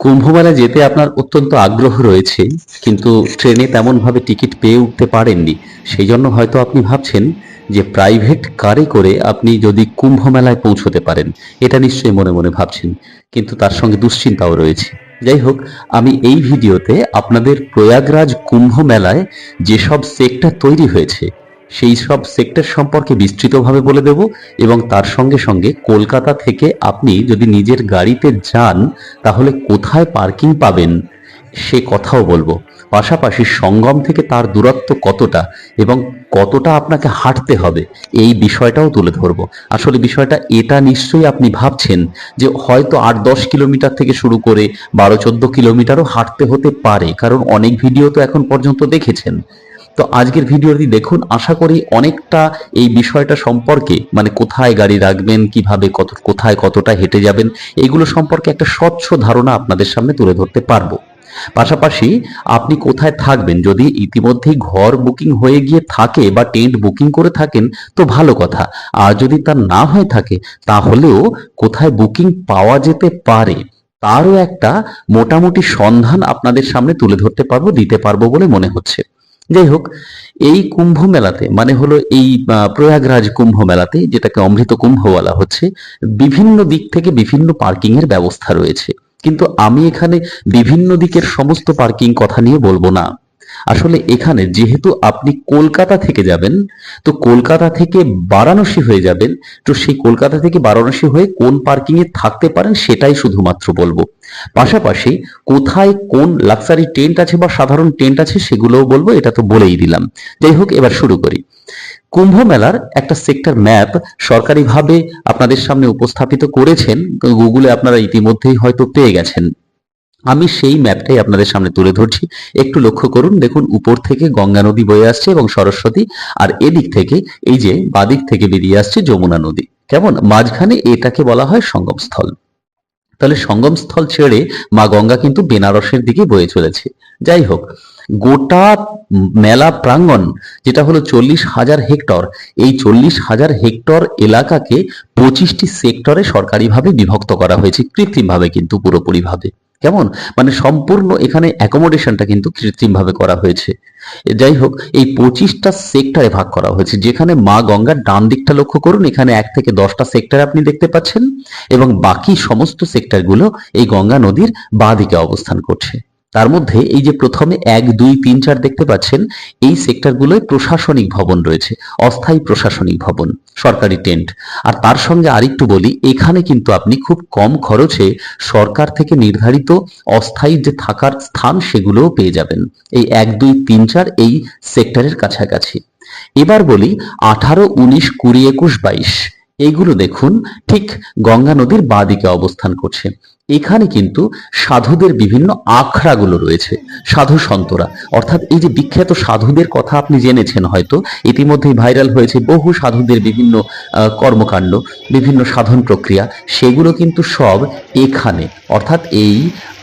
কুম্ভমেলা যেতে আপনার অত্যন্ত আগ্রহ রয়েছে, কিন্তু ট্রেনে তেমনভাবে টিকিট পেয়ে উঠতে পারেননি। সেই জন্য হয়তো আপনি ভাবছেন যে প্রাইভেট কারে করে আপনি যদি কুম্ভমেলায় পৌঁছতে পারেন, এটা নিশ্চয়ই মনে মনে ভাবছেন, কিন্তু তার সঙ্গে দুশ্চিন্তাও রয়েছে। যাই হোক, আমি এই ভিডিওতে আপনাদের প্রয়াগরাজ কুম্ভ মেলায় যেসব সেক্টর তৈরি হয়েছে সেই সব সেক্টর সম্পর্কে বিস্তৃতভাবে বলে দেব এবং তার সঙ্গে সঙ্গে কলকাতা থেকে আপনি যদি নিজের গাড়িতে যান, তাহলে কোথায় পার্কিং পাবেন সে কথাও বলব। পাশাপাশি সঙ্গম থেকে তার দূরত্ব কতটা এবং কতটা আপনাকে হাঁটতে হবে, এই বিষয়টাও তুলে ধরবো। আসলে বিষয়টা এটা নিশ্চয়ই আপনি ভাবছেন যে হয়তো আট দশ কিলোমিটার থেকে শুরু করে বারো চোদ্দ কিলোমিটারও হাঁটতে হতে পারে, কারণ অনেক ভিডিও তো এখন পর্যন্ত দেখেছেন। তো আজকের ভিডিওটি দেখুন, আশা করি অনেকটা এই বিষয়টা সম্পর্কে মানে কোথায় গাড়ি রাখবেন, কীভাবে কত, কোথায় কতটা হেঁটে যাবেন, এগুলো সম্পর্কে একটা স্বচ্ছ ধারণা আপনাদের সামনে তুলে ধরতে পারব। পাশাপাশি আপনি কোথায় থাকবেন, যদি ইতিমধ্যেই ঘর বুকিং হয়ে গিয়ে থাকে বা টেন্ট বুকিং করে থাকেন, তো ভালো কথা। আর যদি তা না হয়ে থাকে, তাহলেও কোথায় বুকিং পাওয়া যেতে পারে, তারও একটা মোটামুটি সন্ধান আপনাদের সামনে তুলে ধরতে পারব, দিতে পারব বলে মনে হচ্ছে। যাই হোক এই কুম্ভ মেলাতে মানে হলো এই প্রয়াগরাজ কুম্ভ মেলাতে যেটাকে অমৃত কুম্ভ বলা হচ্ছে, বিভিন্ন দিক থেকে বিভিন্ন পার্কিং এর ব্যবস্থা রয়েছে। কিন্তু আমি এখানে বিভিন্ন দিকের সমস্ত পার্কিং কথা নিয়ে বলব না। আসলে এখানে যেহেতু আপনি কলকাতা থেকে যাবেন, তো কলকাতা থেকে বারাণসী হয়ে যাবেন, তো সেই কলকাতা থেকে বারাণসী হয়ে কোন পার্কিংয়ে থাকতে পারেন সেটাই শুধুমাত্র বলব। পাশাপাশি কোথায় কোন লাক্সারি টেন্ট আছে বা সাধারণ টেন্ট আছে সেগুলোও বলব, এটা তো বলেই দিলাম। যাই হোক, এবার শুরু করি। কুম্ভ মেলার একটা সেক্টর ম্যাপ সরকারিভাবে আপনাদের সামনে উপস্থাপিত করেছেন গুগলে আপনারা ইতিমধ্যেই হয়তো পেয়ে গেছেন। আমি সেই ম্যাপটাই আপনাদের সামনে তুলে ধরছি। একটু লক্ষ্য করুন, দেখুন উপর থেকে গঙ্গা নদী বয়ে আসছে এবং সরস্বতী, আর এদিক থেকে, এই যে বাদিক থেকে বেরিয়ে আসছে যমুনা নদী। কেমন? মাঝখানে এটাকে বলা হয় সঙ্গমস্থল। তাহলে সঙ্গমস্থল ছেড়ে মা গঙ্গা কিন্তু বেনারসের দিকে বয়ে চলেছে। যাই হোক, গোটা মেলা প্রাঙ্গণ, যেটা হলো চল্লিশ হাজার হেক্টর, এই চল্লিশ হাজার হেক্টর এলাকাকে পঁচিশটি সেক্টরে সরকারিভাবে বিভক্ত করা হয়েছে, কৃত্রিমভাবে কিন্তু পুরোপুরিভাবে। কেমন? মানে সম্পূর্ণ এখানে অ্যাকোমোডেশনটা কিন্তু কৃত্রিমভাবে করা হয়েছে। যাই হোক, এই পঁচিশটা সেক্টরে ভাগ করা হয়েছে। যেখানে মা গঙ্গার ডান দিকটা লক্ষ্য করুন, এখানে এক থেকে দশটা সেক্টর আপনি দেখতে পাচ্ছেন এবং বাকি সমস্ত সেক্টরগুলো এই গঙ্গা নদীর বাঁ দিকে অবস্থান করছে। তার মধ্যে এই যে প্রথমে এক, দুই, তিন, চার দেখতে পাচ্ছেন, এই সেক্টরগুলোয় প্রশাসনিক ভবন রয়েছে, অস্থায়ী প্রশাসনিক ভবন, সরকারি টেন্ট। আর তার সঙ্গে আরেকটু বলি, এখানে কিন্তু আপনি খুব কম খরচে সরকার থেকে নির্ধারিত অস্থায়ী যে থাকার স্থান সেগুলোও পেয়ে যাবেন। এই এক, দুই, তিন, চার এই সেক্টরের কাছাকাছি। এবার বলি, আঠারো, উনিশ, কুড়ি, একুশ, বাইশ। এইগুলো দেখুন, ঠিক গঙ্গা নদীর বাঁ দিকে অবস্থান করছে। এখানে কিন্তু সাধুদের বিভিন্ন আখড়াগুলো রয়েছে, সাধু সন্তরা। অর্থাৎ এই যে বিখ্যাত সাধুদের কথা আপনি জেনেছেন হয়তো, ইতিমধ্যেই ভাইরাল হয়েছে বহু সাধুদের বিভিন্ন কর্মকাণ্ড, বিভিন্ন সাধন প্রক্রিয়া। সেগুলো কিন্তু সব এখানে। অর্থাৎ এই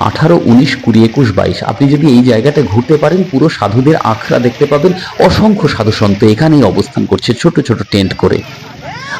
আঠারো, উনিশ, কুড়ি, একুশ, বাইশ, আপনি যদি এই জায়গাটা ঘুরতে পারেন, পুরো সাধুদের আখড়া দেখতে পাবেন। অসংখ্য সাধু সন্ত এখানেই অবস্থান করছে, ছোট ছোট টেন্ট করে।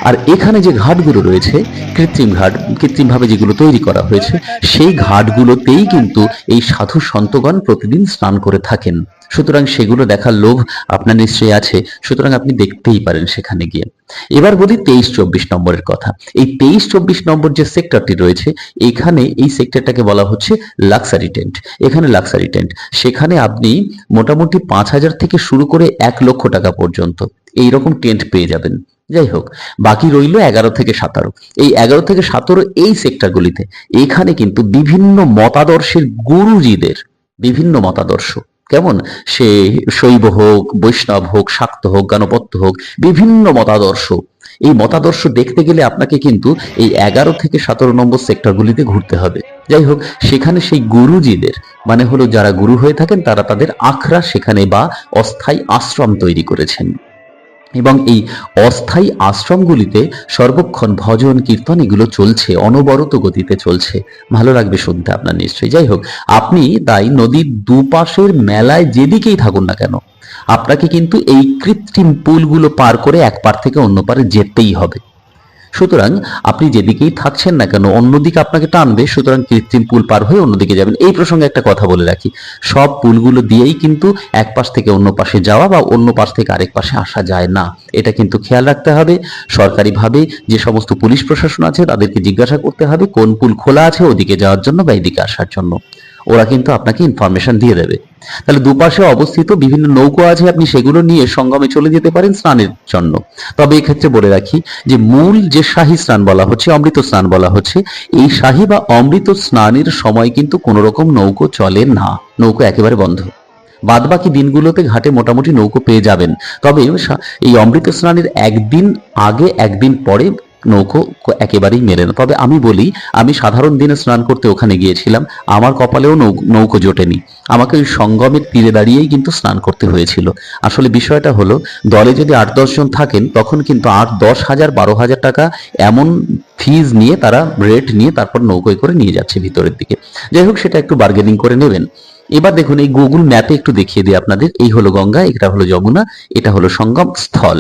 আর এখানে যে ঘাটগুলো রয়েছে, কৃত্রিম ঘাট, কৃত্রিমভাবে যেগুলো তৈরি করা হয়েছে, সেই ঘাটগুলোতেই কিন্তু এই সাধু সন্তগণ প্রতিদিন স্নান করে থাকেন। সুতরাং সেগুলো দেখার লোভ আপনার নিশ্চয়ই আছে। সুতরাং আপনি দেখতেই পারেন সেখানে গিয়ে। এবার বলি তেইশ চব্বিশ নম্বরের কথা। এই তেইশ চব্বিশ নম্বর যে সেক্টরটি রয়েছে এখানে এই সেক্টরটাকে বলা হচ্ছে লাক্সারি টেন্ট। এখানে লাক্সারি টেন্ট। সেখানে আপনি মোটামুটি পাঁচ হাজার থেকে শুরু করে এক লক্ষ টাকা পর্যন্ত এই রকম টেন্ট পেয়ে যাবেন। যাই হোক, বাকি রইল এগারো থেকে সতেরো। এই এগারো থেকে সতেরো এই সেক্টরগুলিতে এখানে কিন্তু বিভিন্ন মতাদর্শের গুরুজিদের বিভিন্ন মতাদর্শ। কেমন? সে শৈব হোক, বৈষ্ণব হোক, শাক্ত হোক, গণপত্য হোক, বিভিন্ন মতাদর্শ। এই মতাদর্শ দেখতে গেলে আপনাকে কিন্তু এই এগারো থেকে সতেরো নম্বর সেক্টরগুলিতে ঘুরতে হবে। যাই হোক, সেখানে সেই গুরুজিদের মানে হলো যারা গুরু হয়ে থাকেন, তারা তাদের আখড়া সেখানে বা অস্থায়ী আশ্রম তৈরি করেছেন। এবং এই অস্থায়ী আশ্রমগুলিতে সর্বক্ষণ ভজন কীর্তন এগুলো চলছে, অনবরত গতিতে চলছে। ভালো লাগবে শুনতে আপনার নিশ্চয়ই। যাই হোক, আপনি তাই নদীর দুপাশের মেলায় যেদিকেই থাকুন না কেন, আপনাকে কিন্তু এই কৃত্রিম পুলগুলো পার করে এক পার থেকে অন্য পারে যেতেই হবে। সুতরাং আপনি যেদিকেই থাকছেন না কেন, অন্যদিকে আপনাকে টানবে, সুতরাং কৃত্রিম পুল পার হয়ে অন্যদিকে যাবেন। এই প্রসঙ্গে একটা কথা বলে রাখি। সব পুলগুলো দিয়েই কিন্তু এক পাশ থেকে অন্য পাশে যাওয়া বা অন্য পাশ থেকে আরেক পাশে আসা যায় না। এটা কিন্তু খেয়াল রাখতে হবে। সরকারিভাবে যে সমস্ত পুলিশ প্রশাসন আছে, তাদেরকে জিজ্ঞাসা করতে হবে কোন পুল খোলা আছে ওদিকে যাওয়ার জন্য বা এদিকে আসার জন্য। ওরা কিন্তু আপনাকে ইনফরমেশন দিয়ে দেবে। তাহলে দুপাশে অবস্থিত বিভিন্ন নৌকো আছে, আপনি সেগুলো নিয়ে সঙ্গমে চলে যেতে পারেন স্নানের জন্য। তবে এক্ষেত্রে বলে রাখি যে, মূল যে শাহী স্নান বলা হচ্ছে, অমৃত স্নান বলা হচ্ছে, এই শাহী বা অমৃত স্নানের সময় কিন্তু কোনো রকম নৌকো চলে না। নৌকো একেবারে বন্ধ। বাদ বাকি দিনগুলোতে ঘাটে মোটামুটি নৌকো পেয়ে যাবেন। তবে এই অমৃত স্নানের একদিন আগে, একদিন পরে নৌকো একেবারেই মেলে না। তবে আমি বলি, আমি সাধারণ দিনে স্নান করতে ওখানে গিয়েছিলাম। আমার কপালেও নৌকো জোটেনি। আমাকে ওই সঙ্গমের তীরে দাঁড়িয়েই কিন্তু স্নান করতে হয়েছিল। আসলে বিষয়টা হলো, দলে যদি আট দশ জন থাকেন, তখন কিন্তু আট দশ হাজার, বারো হাজার টাকা এমন ফিজ নিয়ে তারা রেট নিয়ে তারপর নৌকোয় করে নিয়ে যাচ্ছে ভিতরের দিকে। যাই হোক, সেটা একটু বার্গেনিং করে নেবেন। এবার দেখুন, এই গুগল ম্যাপে একটু দেখিয়ে দিই আপনাদের। এই হলো গঙ্গা, এটা হলো যমুনা, এটা হলো সঙ্গম, স্থল।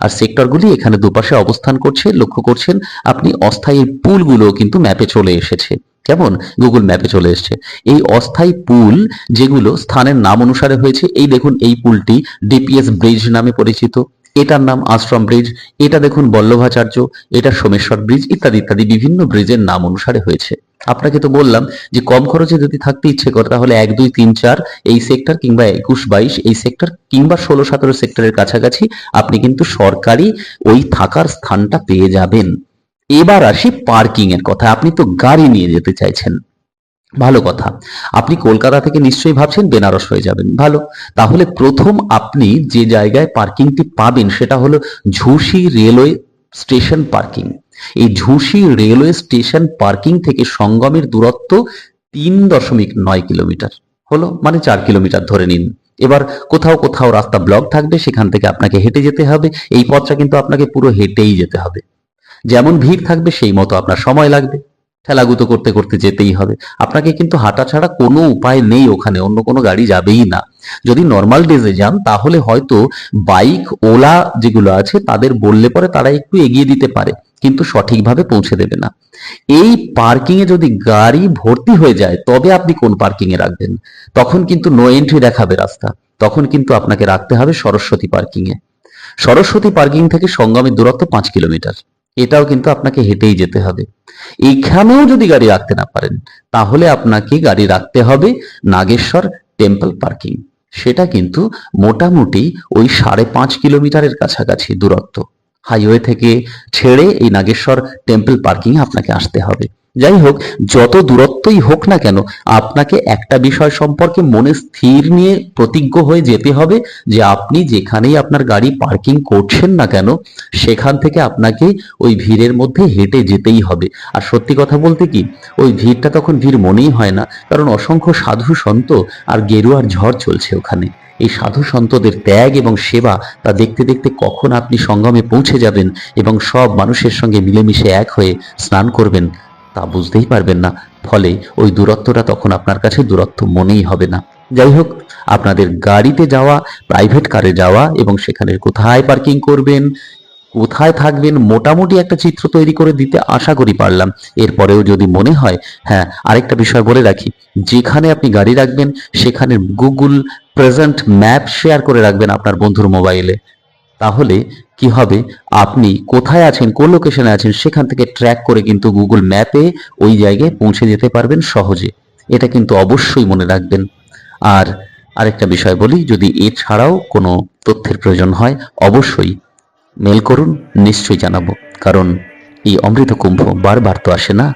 আর সেক্টরগুলি এখানে দুপাশে অবস্থান করছে, লক্ষ্য করছেন, আপনি অস্থায়ী পুলগুলো কিন্তু ম্যাপে চলে এসেছে। কেমন? গুগল ম্যাপে চলে এসেছে। এই অস্থায়ী পুল যেগুলো স্থানের নাম অনুসারে হয়েছে, এই দেখুন, এই পুলটি ডিপিএস ব্রিজ নামে পরিচিত। এটার নাম আশ্রম ব্রিজ এটা দেখুন বল্লভাচার্য, এটা সোমেশ্বর ব্রিজ ইত্যাদি ইত্যাদি বিভিন্ন ব্রিজের নাম অনুসারে হয়েছে। আপনাকে তো বললাম যে কম খরচে যদি থাকতে ইচ্ছে করে, তাহলে এক, দুই, তিন, চার এই সেক্টর কিংবা একুশ, বাইশ এই সেক্টর কিংবা ষোলো, সতেরো সেক্টরের কাছাকাছি আপনি কিন্তু সরকারি ওই থাকার স্থানটা পেয়ে যাবেন। এবার আসি পার্কিং এর কথা। আপনি তো গাড়ি নিয়ে যেতে চাইছেন। ভালো কথা। আপনি কলকাতা থেকে নিশ্চয়ই ভাবছেন বেনারস হয়ে যাবেন। ভালো। তাহলে প্রথম আপনি যে জায়গায় পার্কিংটি পাবেন, সেটা হলো ঝুসি রেলওয়ে স্টেশন পার্কিং এই ঝুঁসি রেলওয়ে স্টেশন পার্কিং থেকে সঙ্গমের দূরত্ব তিন দশমিক নয় কিলোমিটার। হলো? মানে চার কিলোমিটার ধরে নিন। এবার কোথাও কোথাও রাস্তা ব্লক থাকবে, সেখান থেকে আপনাকে হেঁটে যেতে হবে। এই পথটা কিন্তু আপনাকে পুরো হেঁটেই যেতে হবে। যেমন ভিড় থাকবে, সেই মতো আপনার সময় লাগবে। ঠেলাগুতো করতে করতে যেতেই হবে। আপনাকে কিন্তু হাঁটা ছাড়া কোনো উপায় নেই ওখানে, অন্য কোনো গাড়ি যাবেই না। যদি নর্মাল ডেজে যান, তাহলে হয়তো বাইক, ওলা যেগুলো আছে, তাদের বললে পরে তারা একটু এগিয়ে দিতে পারে। কিন্তু সঠিকভাবে পৌঁছে দেবে না। এই পার্কিং এ যদি গাড়ি ভর্তি হয়ে যায়, তবে আপনি কোন পার্কিং এ রাখবেন? তখন কিন্তু নো এন্ট্রি দেখাবে রাস্তা। তখন কিন্তু আপনাকে রাখতে হবে সরস্বতী পার্কিং এ। সরস্বতী পার্কিং থেকে সঙ্গমের দূরত্ব পাঁচ কিলোমিটার। এটাও কিন্তু আপনাকে হেঁটেই যেতে হবে। এইখানেও যদি গাড়ি রাখতে না পারেন, তাহলে আপনাকে গাড়ি রাখতে হবে নাগেশ্বর টেম্পল পার্কিং সেটা কিন্তু মোটামুটি ওই সাড়ে পাঁচ কিলোমিটারের কাছাকাছি দূরত্ব। হাইওয়ে থেকে ছেড়ে এই নাগেশ্বর টেম্পল পার্কিং আপনাকে আসতে হবে। যাই হোক, যত দূরত্বই হোক না কেন, আপনাকে একটা বিষয় সম্পর্কে মনে স্থির নিয়ে প্রতিজ্ঞ হয়ে যেতে হবে যে আপনি যেখানেই আপনার গাড়ি পার্কিং করছেন না কেন, সেখান থেকে আপনাকে ওই ভিড়ের মধ্যে হেঁটে যেতেই হবে। আর সত্যি কথা বলতে কি, ওই ভিড়টা তখন ভিড় মনেই হয় না, কারণ অসংখ্য সাধু সন্ত আর গেরুয়ার ঝড় চলছে ওখানে। এই সাধু সন্তদের ত্যাগ এবং সেবা তা দেখতে দেখতে কখন আপনি সঙ্গমে পৌঁছে যাবেন এবং সব মানুষের সঙ্গে মিলেমিশে এক হয়ে স্নান করবেন, তা বুঝতেই পারবেন না। ফলে ওই দূরত্বটা তখন আপনার কাছে দূরত্ব মনেই হবে না। যাই হোক, আপনাদের গাড়িতে যাওয়া প্রাইভেট কারে যাওয়া এবং সেখানে কোথায় পার্কিং করবেন কোথায় থাকবেন মোটামুটি একটা চিত্র তৈরি করে দিতে আশা করি পারলাম। এরপরেও যদি মনে হয় হ্যাঁ আরেকটা বিষয় বলে রাখি, যেখানে আপনি গাড়ি রাখবেন, সেখানে গুগল প্রেজেন্ট ম্যাপ শেয়ার করে রাখবেন আপনার বন্ধুর মোবাইলে তাহলে কি হবে? আপনি কোথায় আছেন, কোন লোকেশনে আছেন, সেখান থেকে ট্র্যাক করে কিন্তু গুগল ম্যাপে ওই জায়গায় পৌঁছে যেতে পারবেন সহজে। এটা কিন্তু অবশ্যই মনে রাখবেন। আর আরেকটা বিষয় বলি, যদি এছাড়াও কোনো তথ্যের প্রয়োজন হয়, অবশ্যই মেল করুন, নিশ্চয়ই জানাব। কারণ এই অমৃত কুম্ভ বারবার তো আসে না।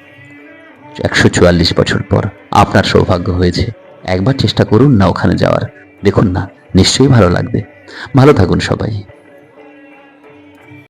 একশো চুয়াল্লিশ বছর পর আপনার সৌভাগ্য হয়েছে। একবার চেষ্টা করুন না ওখানে যাওয়ার। দেখুন না, নিশ্চয়ই ভালো লাগবে। ভালো থাকুন সবাই।